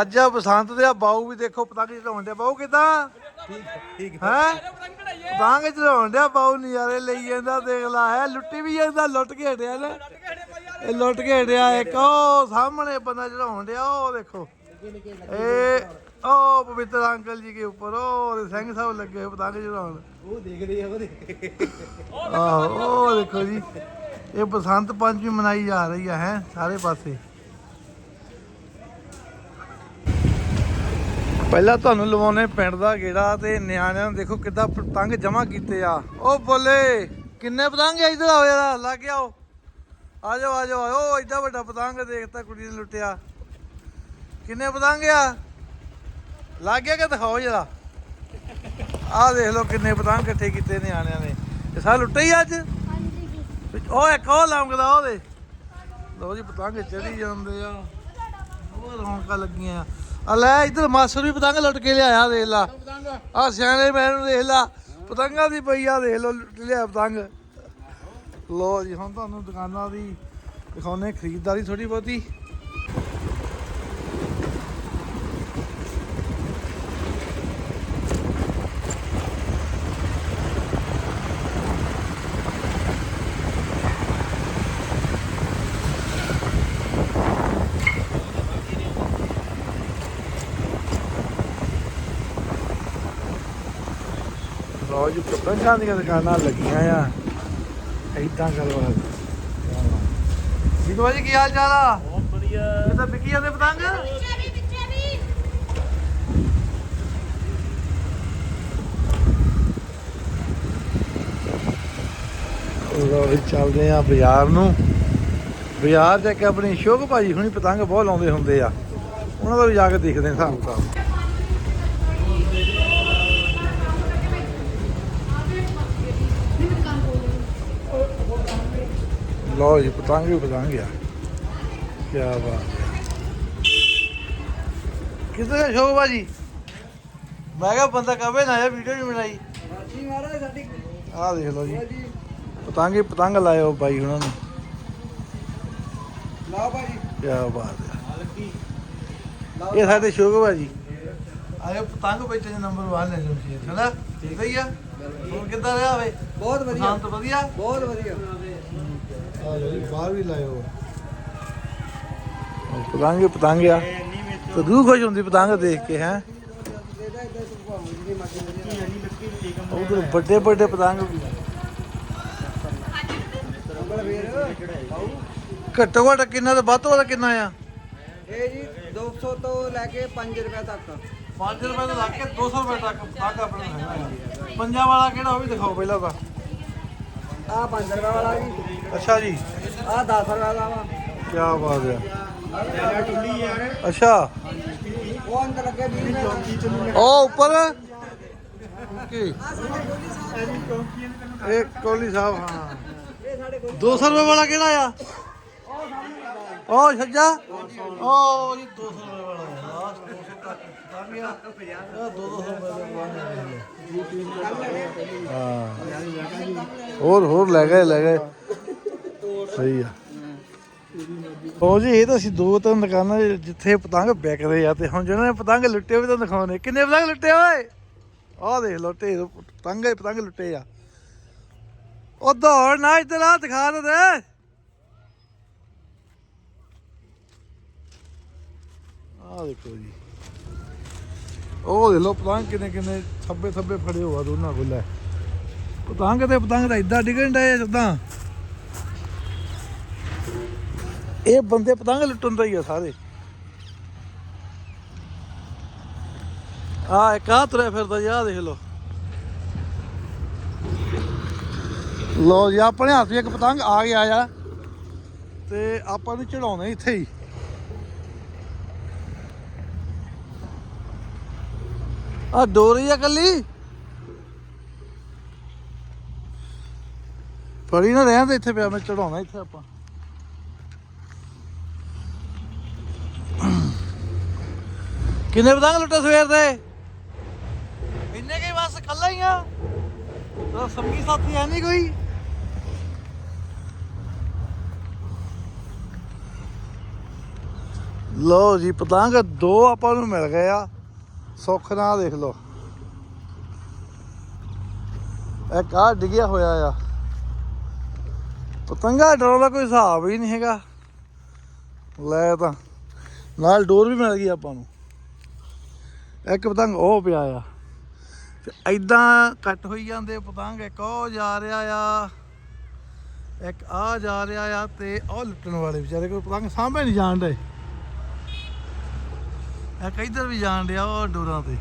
ਅੱਜ ਆ ਬਸੰਤ ਦੇ ਆ ਬਾਊ ਵੀ ਦੇਖੋ ਪਤੰਗ ਚੜਾਉਣ ਦੇ ਬਾਊ ਕਿਦਾਂ? ਠੀਕ ਠੀਕ ਹੈ। ਪਤੰਗ ਚੜਾਉਣ ਦੇ ਬਾਊ ਨਜ਼ਾਰੇ ਲਈ ਜਾਂਦਾ ਦੇਖ ਲਾ ਹੈ? ਲੁੱਟੀ ਵੀ ਜਾਂਦਾ ਲੁੱਟ ਕੇ ਹਟਿਆ ਨਾ। ਇਹ ਲੁੱਟ ਕੇ ਹਟਿਆ ਇੱਕ ਉਹ ਸਾਹਮਣੇ ਬੰਦਾ ਚੜਾਉਣ ਡਿਆ ਉਹ ਦੇਖੋ। ਇਹ ਉਹ ਪਵਿੱਤਰ ਅੰਕਲ ਜੀ ਦੇ ਉੱਪਰ ਉਹ ਸਿੰਘ ਸਾਹਿਬ ਲੱਗੇ ਹੋਏ ਪਤੰਗ ਚੜਾਉਣ। ਉਹ ਦੇਖ ਰਹੀ ਹੈ ਉਹ ਦੇਖੋ ਜੀ। ਇਹ ਬਸੰਤ ਪੰਚਮੀ ਮਨਾਈ ਜਾ ਰਹੀ ਹੈ ਹੈ? ਸਾਰੇ ਪਾਸੇ। ਪਹਿਲਾਂ ਤੁਹਾਨੂੰ ਲਵਾਉਣੇ ਪਿੰਡ ਦਾ ਗੇੜਾ ਤੇ ਨਿਆਣਿਆਂ ਨੂੰ ਦੇਖੋ ਕਿੱਦਾਂ ਪਤੰਗ ਜਮਾ ਕੀਤੇ ਆ। ਉਹ ਬੋਲੇ ਕਿੰਨੇ ਪਤੰਗ ਆ ਇਧਰ ਆਓ ਯਾਰ ਲੱਗ ਉਹ ਆ ਜਾਓ ਆ ਜਾਓ ਵੱਡਾ ਪਤੰਗ ਦੇਖਤਾ ਕੁੜੀ ਨੇ ਲੁੱਟਿਆ। ਕਿੰਨੇ ਪਤੰਗ ਆ? ਲੱਗ ਗਿਆ ਕਿ ਦਿਖਾਓ ਜਰਾ। ਆਹ ਦੇਖ ਲਓ ਕਿੰਨੇ ਪਤੰਗ ਇਕੱਠੇ ਕੀਤੇ ਨਿਆਣਿਆਂ ਨੇ। ਇਹ ਸਾਰ ਲੁੱਟੇ ਹੀ ਅੱਜ? ਵਿੱਚ ਉਹ ਇੱਕ ਉਹ ਲੰਗਦਾ ਉਹਦੇ। ਲੋ ਜੀ ਪਤੰਗ ਚੜੀ ਜਾਂਦੇ ਆ। ਉਹ ਰੌਣਕਾਂ ਲੱਗੀਆਂ ਆ। ਆ ਲੈ ਇਧਰ ਮਾਸਟਰ ਵੀ ਪਤੰਗ ਲੁੱਟ ਕੇ ਲਿਆਇਆ, ਦੇਖ ਲਾ। ਆ ਸਿਆਣੇ ਮੈਨੂੰ ਦੇਖ ਲਾ, ਪਤੰਗਾਂ ਦੀ ਪਈ ਆ, ਦੇਖ ਲੋ, ਲੁੱਟ ਲਿਆ ਪਤੰਗ। ਲੋ ਜੀ, ਹੁਣ ਤੁਹਾਨੂੰ ਦੁਕਾਨਾਂ ਦੀ ਦਿਖਾਉਣੇ ਖਰੀਦਦਾਰੀ ਥੋੜੀ ਬਹੁਤੀ। ਲੋ ਜੀ ਪਤੰਗਾਂ ਦੀਆਂ ਦੁਕਾਨਾਂ ਲੱਗੀਆਂ ਆ। ਏਦਾਂ ਕਰਵਾ ਜੀ ਜੀ ਕੀ ਹਾਲ ਚਾਲ ਆ? ਬਹੁਤ ਵਧੀਆ। ਇਹ ਤਾਂ ਵਿਕੀ ਜਾਂਦੇ ਪਤੰਗ? ਲੋ ਵੀ ਚੱਲਦੇ ਆ ਬਾਜ਼ਾਰ ਨੂੰ। ਬਾਜ਼ਾਰ ਜਾ ਕੇ ਆਪਣੀ ਸ਼ੋਕ ਭਾਜੀ ਹੁਣੀ ਪਤੰਗ ਬਹੁਤ ਲਾਉਂਦੇ ਹੁੰਦੇ ਆ। ਉਹਨਾਂ ਦਾ ਵੀ ਜਾ ਕੇ ਦੇਖਦੇ ਆ ਹਿਸਾਬ ਕਿਤਾਬ ਲਓ ਜੀ ਪਤੰਗ ਵੀ ਪਤੰਗ ਆ। ਕੀ ਬਾਤ ਹੈ। ਕਿੱਥੇ ਭਾਜੀ? ਮੈਂ ਕਿਹਾ ਬੰਦਾ ਕਵੇ ਨਾ ਇਹ ਵੀਡੀਓ ਨਹੀਂ ਬਣਾਈ। ਜੀ ਮਹਾਰਾਜ ਸਾਡੀ ਆਹ ਦੇਖ ਲਓ ਜੀ। ਪਤੰਗ ਹੀ ਪਤੰਗ ਲਾਇਓ ਬਾਈ ਉਹਨਾਂ ਨੇ। ਲਾ ਭਾਜੀ। ਕੀ ਬਾਤ ਹੈ। ਇਹ ਸਾਡੇ ਸ਼ੋਕ ਭਾਜੀ। ਆਇਓ ਪਤੰਗ ਵੇਚਣ ਦੇ ਨੰਬਰ 1 ਲੈ ਲਓ ਜੀ ਹੈਨਾ? ਠੀਕ ਹੀ ਹੁਣ ਕਿੱਦਾਂ ਰਿਹਾ ਵੇ? ਬਹੁਤ ਵਧੀਆ। ਸ਼ਾਂਤ ਵਧੀਆ? ਬਹੁਤ ਵਧੀਆ। ਬਾਹਰ ਵੀ ਲਾਇਓ ਪਤੰਗ ਹੀ ਪਤੰਗ ਆ। ਤੇ ਰੂਹ ਖੁਸ਼ ਹੁੰਦੀ ਪਤੰਗ ਦੇਖ ਕੇ ਹੈ? ਉਧਰ ਵੱਡੇ ਵੱਡੇ ਪਤੰਗ ਘੱਟੋ ਘੱਟ ਕਿੰਨਾ ਤੇ ਵੱਧ ਤੋਂ ਵੱਧ ਕਿੰਨਾ ਆ? ਇਹ ਜੀ 200 ਤੋਂ ਲੈ ਕੇ 5 ਰੁਪਏ ਤੱਕ। 5 ਰੁਪਏ ਤੋਂ ਲੱਗ ਕੇ 200 ਰੁਪਏ ਤੱਕ ਪਤੰਗ ਆਪਣਾ ਪੰਜਾਂ ਵਾਲਾ ਕਿਹੜਾ ਉਹ ਵੀ ਦਿਖਾਓ ਪਹਿਲਾਂ ਤਾਂ। ਆ 5 ਰੁਪਏ ਵਾਲਾ ਜੀ। ਅੱਛਾ ਜੀ। ਆ 10 ਰੁਪਏ ਵਾਲਾ ਵਾ। ਕੀ ਬਾਤ ਆ ਯਾਰ ਅੱਛਾ। ਉਹ ਅੰਦਰ ਲੱਗੇ 20 ਰੁਪਏ ਉਹ ਉੱਪਰ। ਕੀ? ਇਹ ਕੋਲੀ ਸਾਹਿਬ ਹਾਂ। ਇਹ ਸਾਡੇ ਕੋਲ 200 ਰੁਪਏ ਵਾਲਾ ਕਿਹੜਾ ਆ? ਉਹ ਛੱਜਾ ਉਹ ਜੀ 200 ਰੁਪਏ ਵਾਲਾ ਹੈ ਲਾਸਟ 200 ਤੱਕ ਆ। ਗਿਆ ਇਹ 200 ਰੁਪਏ ਦਾ ਹਾਂ। ਹੋਰ ਹੋਰ ਲੈ ਗਏ ਲੈ ਗਏ। ਸਹੀ ਆ। ਉਹ ਜੀ, ਇਹ ਤਾਂ ਅਸੀਂ ਦੋ ਤਿੰਨ ਦੁਕਾਨਾਂ ਜਿੱਥੇ ਪਤੰਗ ਵਿਕਦੇ ਆ ਤੇ ਹੁਣ ਜਿਹਨਾਂ ਨੇ ਪਤੰਗ ਲੁੱਟੇ ਵੀ ਤਾਂ ਦਿਖਾਉਣੇ। ਕਿੰਨੇ ਪਤੰਗ ਲੁੱਟੇ ਓਏ? ਆਹ ਦੇਖ ਲੋ ਢੇਰ ਪਤੰਗ ਹੀ ਪਤੰਗ ਲੁੱਟੇ ਆ। ਉਹ ਦੌੜ ਨਾ, ਇੱਧਰ ਆ, ਦਿਖਾ ਤਾਂ ਦੇ। ਆਹ ਦੇਖੋ ਜੀ। ਉਹ ਦੇਖ ਲੋ ਪਤੰਗ ਕਿੰਨੇ ਕਿੰਨੇ ਥੱਬੇ ਥੱਬੇ ਫੜੇ ਹੋਆ ਦੋਨਾਂ ਕੋਲ ਲੈ। ਪਤੰਗ ਤੇ ਪਤੰਗ ਤਾਂ ਇਦਾਂ ਡਿੱਗਣ ਡਏ ਸਦਾਂ ਇਹ ਬੰਦੇ ਪਤੰਗ ਲੁੱਟਣ ਦਾ ਹੀ ਆ ਸਾਰੇ। ਆ ਇੱਕ ਆ ਤੁਰਿਆ ਫਿਰਦਾ ਜੀ, ਆਹ ਦੇਖ ਲੋ ਲੋ ਜੀ, ਆਪਣੇ ਹੱਥ 'ਚ ਇੱਕ ਪਤੰਗ ਆ ਗਿਆ ਆ। ਤੇ ਆਪਾਂ ਨੂੰ ਚੜਾਉਣਾ ਇੱਥੇ ਹੀ। ਆ ਡੋਰੀ ਆ ਕੱਲੀ? ਫੜੀ ਨਾ ਰਹਿਣ ਦੇ ਇੱਥੇ ਪਿਆ, ਮੈਂ ਚੜਾਉਣਾ ਇੱਥੇ ਆਪਾਂ। ਕਿੰਨੇ ਪਤੰਗ ਲੁੱਟੇ ਸਵੇਰ ਦੇ? ਇੰਨੇ ਕੇ ਬਸ ਕੱਲਾ ਹੀ ਆ? ਤਾਂ ਸੰਗੀ ਸਾਥੀ ਹੈ ਨਹੀਂ ਕੋਈ। ਲਓ ਜੀ, ਪਤੰਗ ਦੋ ਆਪਾਂ ਨੂੰ ਮਿਲ ਗਏ ਆ। ਸੁੱਖ ਨਾਲ ਦੇਖ ਲਓ। ਇੱਕ ਆ ਡਿੱਗਿਆ ਹੋਇਆ ਆ। ਪਤੰਗਾ ਡਰੋਂ ਦਾ ਕੋਈ ਹਿਸਾਬ ਹੀ ਨਹੀਂ ਹੈਗਾ। ਲੈ ਤਾਂ, ਨਾਲ ਡੋਰ ਵੀ ਮਿਲ ਗਈ ਆਪਾਂ ਨੂੰ। ਇੱਕ ਪਤੰਗ ਉਹ ਪਿਆ ਆ। ਤੇ ਐਦਾਂ ਕੱਟ ਹੋਈ ਜਾਂਦੇ ਪਤੰਗ, ਇੱਕ ਉਹ ਜਾ ਰਿਹਾ ਆ, ਇੱਕ ਆ ਜਾ ਰਿਹਾ ਆ ਤੇ ਉਹ ਲੁੱਟਣ ਵਾਲੇ ਵਿਚਾਰੇ ਕੋਈ ਪਤੰਗ ਸਾਹਮਣੇ ਨਹੀਂ ਜਾਣ ਡੇ ਇੱਕ ਇੱਧਰ ਵੀ ਜਾਣ ਡਿਆ ਉਹ ਡੋਰਾਂ ਤੇ।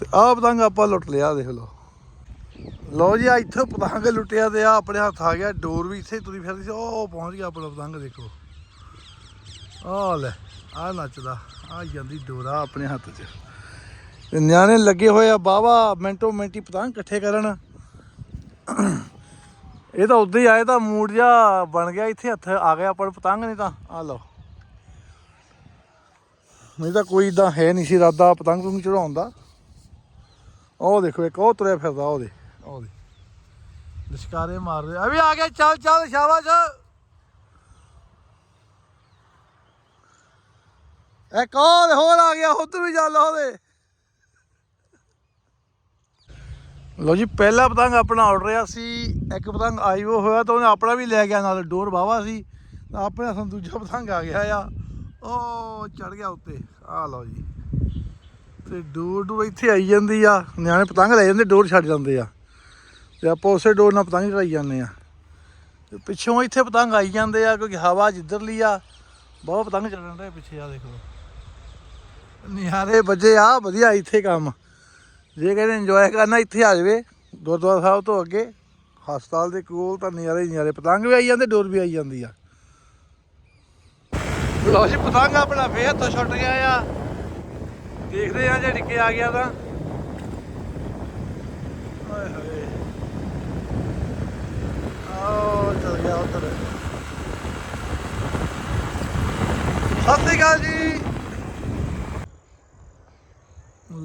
ਤੇ ਆਹ ਪਤੰਗ ਆਪਾਂ ਲੁੱਟ ਲਿਆ, ਦੇਖ ਲਓ। ਲਓ ਜੀ ਆ ਇੱਥੋਂ ਪਤੰਗ ਲੁੱਟਿਆ ਤੇ ਆ ਆਪਣੇ ਹੱਥ ਆ ਗਿਆ, ਡੋਰ ਵੀ ਇੱਥੇ ਤੁਰੀ ਫਿਰਦੀ ਸੀ। ਉਹ ਪਹੁੰਚ ਗਿਆ ਆਪਣਾ ਪਤੰਗ, ਦੇਖੋ। ਆਹ ਲੈ ਆ ਨੱਚਦਾ ਆ ਜਾਂਦੀ ਡੋਰਾ ਆਪਣੇ ਹੱਥ 'ਚ। ਤੇ ਨਿਆਣੇ ਲੱਗੇ ਹੋਏ ਆ ਬਾਵਾ ਮਿੰਟੋ ਮਿੰਟੀ ਪਤੰਗ ਇਕੱਠੇ ਕਰਨ। ਇਹ ਤਾਂ ਉਦੋਂ ਹੀ ਆਏ ਤਾਂ ਮੂਡ ਜਿਹਾ ਬਣ ਗਿਆ, ਇੱਥੇ ਹੱਥ ਆ ਗਿਆ ਆਪਾਂ ਪਤੰਗ, ਨਹੀਂ ਤਾਂ ਆ ਲਓ। ਨਹੀਂ ਤਾਂ ਕੋਈ ਇਦਾਂ ਹੈ ਨਹੀਂ ਸੀ ਇਰਾਦਾ ਪਤੰਗ ਨੂੰ ਚੜਾਉਣ ਦਾ ਉਹ ਦੇਖੋ ਇੱਕ, ਉਹ ਤੁਰਿਆ ਫਿਰਦਾ ਉਹਦੇ ਉਹਦੇ। ਲਿਸ਼ਕਾਰੇ ਮਾਰ ਰਿਹਾ। ਆ ਆ ਗਿਆ, ਚੱਲ ਚੱਲ, ਸ਼ਾਬਾਸ਼। ਇੱਕ ਹੋਰ ਹੋਰ ਆ ਗਿਆ, ਉਧਰ ਵੀ ਚੱਲ ਉਹਦੇ। ਲੋ ਜੀ, ਪਹਿਲਾ ਪਤੰਗ ਆਪਣਾ ਉੱਡ ਰਿਹਾ ਸੀ। ਇੱਕ ਪਤੰਗ ਆਈਓ ਹੋਇਆ ਤਾਂ ਉਹਨੇ ਆਪਣਾ ਵੀ ਲੈ ਗਿਆ, ਨਾਲ ਡੋਰ ਵਾਵਾ ਸੀ। ਤਾਂ ਆਪਣੇ ਹੱਥੋਂ ਦੂਜਾ ਪਤੰਗ ਆ ਗਿਆ ਆ। ਉਹ ਚੜ ਗਿਆ ਉੱਤੇ। ਆ ਲਓ ਜੀ। ਤੇ ਡੋਰ ਡੋਰ ਇੱਥੇ ਆਈ ਜਾਂਦੀ ਆ। ਨਿਆਣੇ ਪਤੰਗ ਲੈ ਜਾਂਦੇ, ਡੋਰ ਛੱਡ ਜਾਂਦੇ ਆ। ਤੇ ਆਪਾਂ ਉਸੇ ਡੋਰ ਨਾਲ ਪਤੰਗ ਚੜਾਈ ਜਾਂਦੇ ਆ। ਪਿੱਛੋਂ ਇੱਥੇ ਪਤੰਗ ਆਈ ਜਾਂਦੇ ਆ, ਕਿਉਂਕਿ ਹਵਾ ਜਿੱਧਰਲੀ ਆ, ਬਹੁਤ ਪਤੰਗ ਚੱਲਣ ਰਹੇ ਪਿੱਛੇ ਆ ਦੇਖੋ ਨਿਆਰੇ ਵੱਜੇ ਆ, ਵਧੀਆ ਇੱਥੇ ਕੰਮ। ਜੇ ਕਹਿੰਦੇ ਇੰਜੋਏ ਕਰਨਾ ਇੱਥੇ ਆ ਜਾਵੇ, ਗੁਰਦੁਆਰਾ ਸਾਹਿਬ ਤੋਂ ਅੱਗੇ, ਹਸਪਤਾਲ ਦੇ ਕੋਲ ਤਾਂ ਨਜ਼ਾਰੇ ਹੀ ਨਜ਼ਾਰੇ ਪਤੰਗ ਵੀ ਆਈ ਜਾਂਦੇ, ਡੋਰ ਵੀ ਆਈ ਜਾਂਦੀ ਆ। ਲਓ ਜੀ, ਪਤੰਗ ਆਪਣਾ ਫੇਰ ਤੋਂ ਛੁੱਟ ਗਿਆ ਆ। ਦੇਖਦੇ ਆ ਜੇ ਡਿੱਕੇ ਆ ਗਿਆ ਤਾਂ। ਓਏ ਹੋਏ। ਆਓ ਚਲ ਗਿਆ ਉਧਰ ਸਤਿ ਸ਼੍ਰੀ ਅਕਾਲ ਜੀ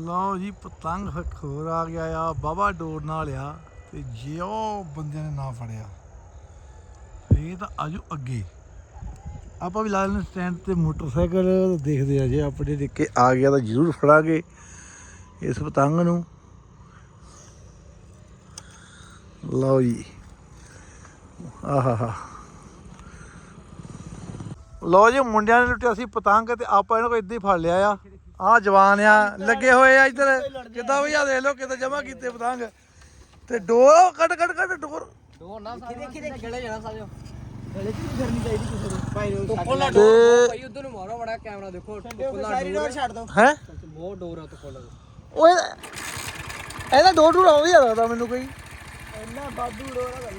ਲਓ ਜੀ, ਪਤੰਗ ਹੋਰ ਆ ਗਿਆ ਆ ਬਾਬਾ ਡੋਰ ਨਾਲ ਆ, ਤੇ ਜੇ ਉਹ ਬੰਦਿਆਂ ਨੇ ਨਾ ਫੜਿਆ ਇਹ ਤਾਂ ਆਜੋ ਅੱਗੇ। ਆਪਾਂ ਵੀ ਲਾ ਲੈਣੇ ਸਟੈਂਡ ਤੇ ਮੋਟਰਸਾਈਕਲ, ਦੇਖਦੇ ਆ ਜੇ ਆਪਣੇ ਡਿੱਕੇ ਆ ਗਿਆ ਤਾਂ ਜ਼ਰੂਰ ਫੜਾਂਗੇ ਇਸ ਪਤੰਗ ਨੂੰ। ਲਓ ਜੀ। ਆਹਾ ਲਓ ਜੀ ਮੁੰਡਿਆਂ ਨੇ ਲੁੱਟਿਆ ਸੀ ਪਤੰਗ ਤੇ ਆਪਾਂ ਇਹਨਾਂ ਕੋਲ ਇੱਦਾਂ ਹੀ ਫੜ ਲਿਆ ਆ। ਆ ਜਵਾਨ ਆ ਲੱਗੇ ਹੋਏ ਆ ਇੱਧਰ। ਕਿੱਦਾਂ ਵੀ ਆ ਦੇਖ ਲਓ ਕਿੱਦਾਂ ਜਮਾ ਕੀਤੇ ਪਤੰਗ। ਤੇ ਡੋਰ ਕੱਢ ਕੱਢ ਕੱਢ ਡੋਰ। ਦੋ ਨਾ ਸਾਰੇ ਦੇਖੀ ਦੇਖੀ ਗਲੇ ਜਾਣਾ ਸਾਜੋ ਗਲੇ ਚ ਕਰਨੀ ਚਾਹੀਦੀ ਕਿਸੇ ਨੂੰ। ਭਾਈ ਨੂੰ ਖੋਲਾ ਤੇ ਡੋਰ ਭਾਈ ਉਧਰ ਨੂੰ ਮਾਰੋ ਬੜਾ ਕੈਮਰਾ ਦੇਖੋ ਖੋਲਾ ਸਾਰੀ ਡੋਰ। ਛੱਡ ਦੋ। ਹੈ? ਬਹੁਤ ਡੋਰ ਆ ਤੋਂ ਖੋਲਾ ਓਏ ਇਹਦਾ ਡੋਰ ਡੋਰ ਆਉਂਦੀ ਆ ਲੱਗਦਾ ਮੈਨੂੰ ਕੋਈ। ਇੰਨਾ ਬਾਦੂ ਡੋਰ ਆ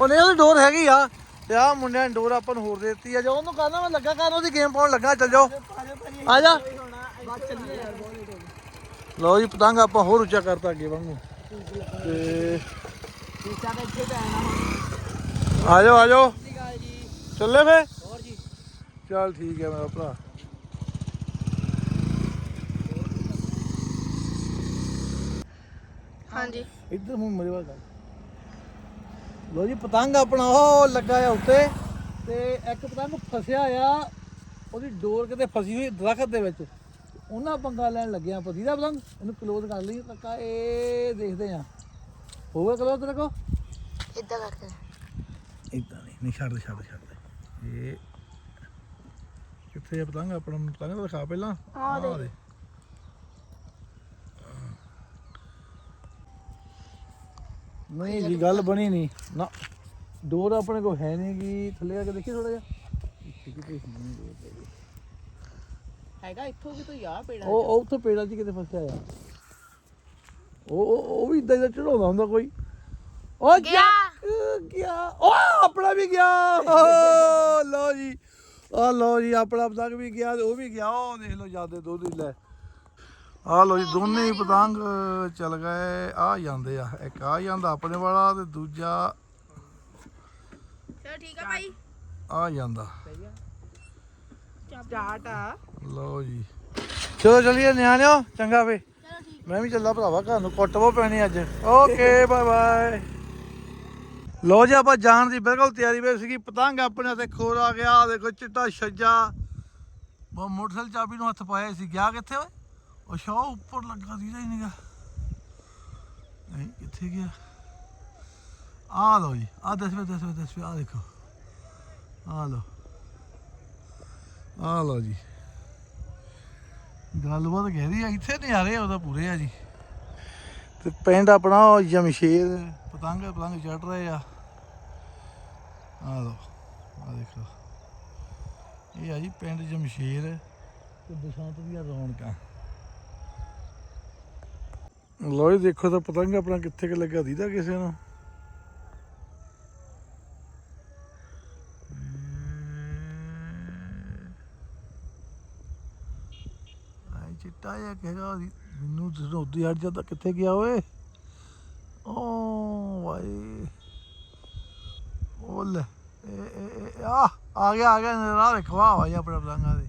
ਉਹ ਨਹੀਂ ਉਹਦੀ ਡੋਰ ਹੈਗੀ ਆ। ਤੇ ਆ ਮੁੰਡਿਆਂ ਨੇ ਡੋਰ ਆਪਾਂ ਨੂੰ ਹੋਰ ਦੇ ਦਿੱਤੀ ਆ। ਜੇ ਉਹਨੂੰ ਕਹਿੰਦਾ ਮੈਂ ਲੱਗਾ ਕਰਨ ਉਹਦੀ ਗੇਮ ਪਾਉਣ ਲੱਗਾ ਚੱਲ ਜਾਓ। ਆ ਜਾ। ਲਓ ਜੀ ਪਤੰਗ ਆਪਾਂ ਹੋਰ ਉੱਚਾ ਕਰਤਾ ਅੱਗੇ ਵਾਂਗੂ ਤੇ ਆ ਜਾਓ ਆ ਜਾਓ। ਚੱਲੇ ਫੇ ਹੋਰ ਜੀ ਚੱਲ ਠੀਕ ਹੈ ਮੇਰਾ ਭਰਾ। ਹਾਂਜੀ। ਇੱਧਰ ਮੂੰਹ ਮੇਰੇ ਵੱਲ ਕਰ ਲੋ ਜੀ ਪਤੰਗ ਆਪਣਾ ਉਹ ਲੱਗਾ ਆ ਉੱਤੇ ਤੇ ਇੱਕ ਪਤੰਗ ਫਸਿਆ ਆ ਉਹਦੀ ਡੋਰ ਕਿਤੇ ਫਸੀ ਹੋਈ ਦਰਖਤ ਦੇ ਵਿੱਚ। ਉਹਨਾਂ ਪੰਗਾ ਲੈਣ ਲੱਗਿਆ ਪਤੀ ਦਾ ਪਤੰਗ? ਇਹਨੂੰ ਕਲੋਜ਼ ਕਰ ਲਈ ਕੱਕਾ ਇਹ ਦੇਖਦੇ ਆ। ਹੋਵੇ ਕਲੋਜ਼ ਤੇਰੇ ਕੋ ਇਦਾਂ ਕਰਕੇ। ਇਦਾਂ ਨਹੀਂ ਨਹੀਂ ਛੱਡ ਦੇ ਛੱਡ ਦੇ, ਛੱਡ ਦੇ। ਇਹ ਕਿੱਥੇ ਆ ਪਤੰਗ? ਆਪਣਾ ਪਤੰਗ ਤਾਂ ਦਿਖਾ ਪਹਿਲਾਂ। ਆਹ। ਦੇ ਨਹੀਂ ਜੀ ਗੱਲ ਬਣੀ ਨਹੀਂ। ਨਾ ਡੋਰ ਆਪਣੇ ਕੋ ਹੈ ਨਹੀਂ ਗੀ। ਥੱਲੇ ਆ ਕੇ ਦੇਖੀ ਥੋੜਾ ਜਿਹਾ। ਹੈਗਾ ਇੱਥੋਂ ਵੀ ਤੂੰ ਯਾ ਪੇੜਾ ਉਹ ਉਹ ਉੱਥੇ ਪੇੜਾ 'ਚ ਕਿਤੇ ਫਸਿਆ ਆ। ਉਹ ਉਹ ਉਹ ਵੀ ਇਦਾਂ ਦਾ ਚੜਾਉਂਦਾ ਹੁੰਦਾ ਕੋਈ। ਉਹ ਗਿਆ। ਗਿਆ ਉਹ ਆਪਣਾ ਵੀ ਗਿਆ। ਲਓ ਜੀ। ਆ ਲਓ ਜੀ ਆਪਣਾ ਪਤੰਗ ਵੀ ਗਿਆ ਉਹ ਵੀ ਗਿਆ। ਉਹ ਦੇਖ ਲਓ ਜਾਂਦੇ ਦੋ ਦੀ ਲੈ। ਆ ਲਓ ਜੀ ਦੋਨੇ ਹੀ ਪਤੰਗ ਚੱਲ ਗਏ। ਆ ਜਾਂਦੇ ਆ ਇੱਕ ਆ ਜਾਂਦਾ ਆਪਣੇ ਵਾਲਾ ਤੇ ਦੂਜਾ ਚਲੋ ਠੀਕ ਆ ਭਾਈ। ਆ ਜਾਂਦਾ। ਸਟਾਰਟ ਆ। ਲਓ ਜੀ। ਚਲੋ ਚਲੀਏ ਨਿਆਣਿਓ ਚੰਗਾ ਵੇ। ਮੈਂ ਵੀ ਚੱਲਾ ਭਰਾਵਾ ਘਰ ਨੂੰ ਕੁੱਟ ਬੋ ਪੈਣੀ ਅੱਜ। Okay bye bye. ਲੋ ਜੀ ਆਪਾਂ ਜਾਣ ਦੀ ਬਿਲਕੁਲ ਤਿਆਰੀ ਵਿੱਚ ਸੀਗੀ। ਪਤੰਗ ਆਪਣੇ ਤੇ ਖੋਰ ਆ ਗਿਆ ਦੇਖੋ ਚਿੱਟਾ ਛੱਜਾ। ਉਹ ਮੋਟਰਸਾਈਕਲ ਚਾਬੀ ਨੂੰ ਹੱਥ ਪਾਇਆ ਸੀ। ਗਿਆ ਕਿੱਥੇ ਓਏ? ਉਹ ਸ਼ਾ ਉੱਪਰ ਲੱਗਾ ਦੀ ਹੀ ਨਹੀਂਗਾ ਨਹੀਂ, ਕਿੱਥੇ ਗਿਆ? ਆ ਲੋ ਜੀ ਆ ਦਸਵੇਂ ਦਸਵੇਂ ਦਸਵੇਂ ਆ ਦੇਖੋ। ਆ ਲੋ ਆ ਲੋ ਜੀ। ਗੱਲਬਾਤ ਗਹਿਰੀ ਆ, ਇੱਥੇ ਨਜ਼ਾਰੇ ਉਹਦਾ ਪੂਰੇ ਆ ਜੀ। ਤੇ ਪਿੰਡ ਆਪਣਾ ਉਹ ਜਮਸ਼ੇਰ, ਪਤੰਗ ਪਤੰਗ ਚੜ ਰਹੇ ਆ। ਆ ਲੋ ਆ ਦੇਖੋ ਇਹ ਆ ਜੀ ਪਿੰਡ ਜਮਸ਼ੇਰ, ਤੇ ਬਸੰਤ ਦੀਆਂ ਰੌਣਕਾਂ। ਲੋ ਜੀ ਦੇਖੋ ਤਾਂ ਪਤੰਗ ਆਪਣਾ ਕਿੱਥੇ ਕਿ ਲੱਗਾ ਦੀਦਾ ਕਿਸੇ ਨੂੰ। ਆਈ ਚਿੱਟਾ ਜਿਹਾ ਕਹੇਗਾ ਮੈਨੂੰ ਜਦੋਂ ਉੱਦੀ ਹਟ ਜਾਂਦਾ ਕਿੱਥੇ ਗਿਆ ਓਏ? ਓ ਵਾਈ ਓਲੇ ਆ ਆ ਗਿਆ ਆ ਗਿਆ ਨਜ਼ਰ ਵੇਖੋ ਆ ਭਾਈ ਆਪਣੇ ਪਤੰਗਾਂ ਦੇ।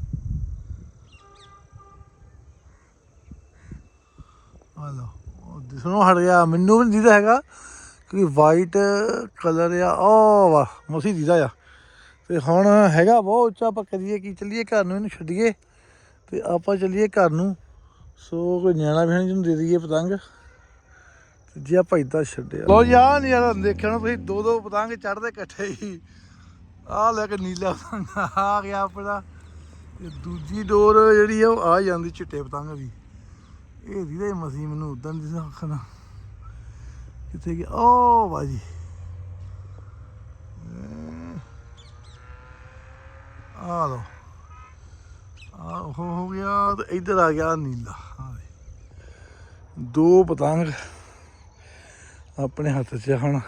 ਹਲੋ ਉਹ ਦਿਸਣੋਂ ਹਟ ਗਿਆ, ਮੈਨੂੰ ਵੀ ਨੀ ਦੀਦਾ ਹੈਗਾ ਕਿ ਵਾਈਟ ਕਲਰ ਆ। ਓ ਵਾਹ, ਮਸੀ ਦੀਦਾ ਆ। ਤੇ ਹੁਣ ਹੈਗਾ ਬਹੁਤ ਉੱਚਾ, ਆਪਾਂ ਕਰੀਏ ਕੀ, ਚੱਲੀਏ ਘਰ ਨੂੰ ਇਹਨੂੰ ਛੱਡੀਏ ਤੇ ਆਪਾਂ ਚੱਲੀਏ ਘਰ ਨੂੰ। ਸੋ ਕੋਈ ਨਿਆਣਾ ਭੈਣ ਜੀ ਨੂੰ ਦੇ ਦਈਏ ਪਤੰਗ। ਜੇ ਆਪਾਂ ਇਦਾਂ ਛੱਡਿਆ। ਲੋ ਜੀ, ਆਹ ਯਾਰ ਦੇਖਿਆ ਤੁਸੀਂ, ਦੋ ਦੋ ਪਤੰਗ ਚੜਦੇ ਇਕੱਠੇ ਹੀ। ਆਹ ਲੈ ਕੇ ਨੀਲਾ ਪਤੰਗ ਆ ਗਿਆ ਆਪਣਾ। ਦੂਜੀ ਡੋਰ ਜਿਹੜੀ ਆ, ਉਹ ਆ ਜਾਂਦੀ ਚਿੱਟੇ ਪਤੰਗ ਦੀ। ਇਹ ਜਿਹਦੇ ਮਸੀਂ ਮੈਨੂੰ ਉਦੋਂ ਦੀ ਆਖਣਾ ਕਿੱਥੇ ਗਿਆ? ਓ ਬਾਜੀ। ਆ ਲੋ ਆ ਹੋ ਗਿਆ ਤੇ ਇੱਧਰ ਆ ਗਿਆ ਨੀਲਾ। ਦੋ ਪਤੰਗ ਆਪਣੇ ਹੱਥ 'ਚ ਹੁਣ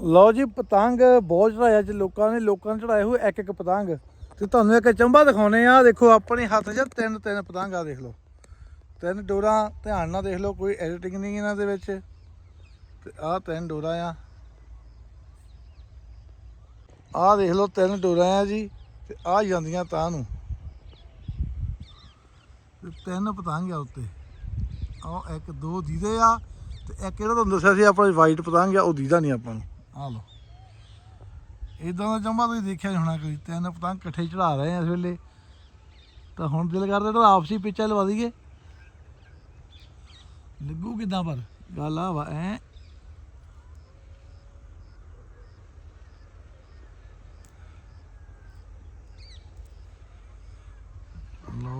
ਲਓ ਜੀ, ਪਤੰਗ ਬਹੁਤ ਚੜਾਇਆ ਚ ਲੋਕਾਂ ਨੇ। ਲੋਕਾਂ ਨੇ ਚੜਾਏ ਹੋਏ ਇੱਕ ਇੱਕ ਪਤੰਗ। ਤੇ ਤੁਹਾਨੂੰ ਇੱਕ ਚੰਬਾ ਦਿਖਾਉਨੇ ਆ। ਦੇਖੋ, ਆਪਣੇ ਹੱਥ 'ਚ ਤਿੰਨ ਤਿੰਨ ਪਤੰਗ ਦੇਖ ਲਓ। ਤਿੰਨ ਡੋਰਾਂ, ਧਿਆਨ ਨਾਲ ਦੇਖ ਲਓ, ਕੋਈ ਐਡੀਟਿੰਗ ਨਹੀਂ ਇਹਨਾਂ ਦੇ ਵਿੱਚ। ਤੇ ਆਹ ਤਿੰਨ ਡੋਰਾਂ ਆ। ਆਹ ਦੇਖ ਲਓ, ਤਿੰਨ ਡੋਰਾਂ ਆ ਜੀ, ਤੇ ਆ ਜਾਂਦੀਆਂ ਤਾਂ ਨੂੰ। ਤੇ ਤਿੰਨ ਪਤੰਗ ਆ ਉੱਤੇ। ਆਹ ਇੱਕ, ਦੋ ਦੀਦੇ ਆ, ਤੇ ਇੱਕ ਜਿਹੜਾ ਤੁਹਾਨੂੰ ਦੱਸਿਆ ਸੀ, ਆਪਣਾ ਵਾਈਟ ਪਤੰਗ ਆ, ਉਹ ਦੀਦਾ ਨਹੀਂ ਆਪਾਂ ਨੂੰ। ਆ ਲਓ। ਇਦਾਂ ਦਾ ਚੰਬਾ ਤੁਸੀਂ ਦੇਖਿਆ ਨਹੀਂ ਹੋਣਾ ਕਦੀ, ਤਿੰਨ ਪਤੰਗ ਇਕੱਠੇ ਚੜਾ ਰਹੇ ਆ ਇਸ ਵੇਲੇ। ਤਾਂ ਹੁਣ ਦਿਲ ਕਰਦਾ ਤਾਂ ਆਪਸੀ ਪਿੱਛੇ ਲਵਾ ਦਈਏ। ਲੱਗੂ ਕਿਦਾਂ ਪਰ? ਗੱਲ ਆ ਵਾ, ਐ। ਲੋ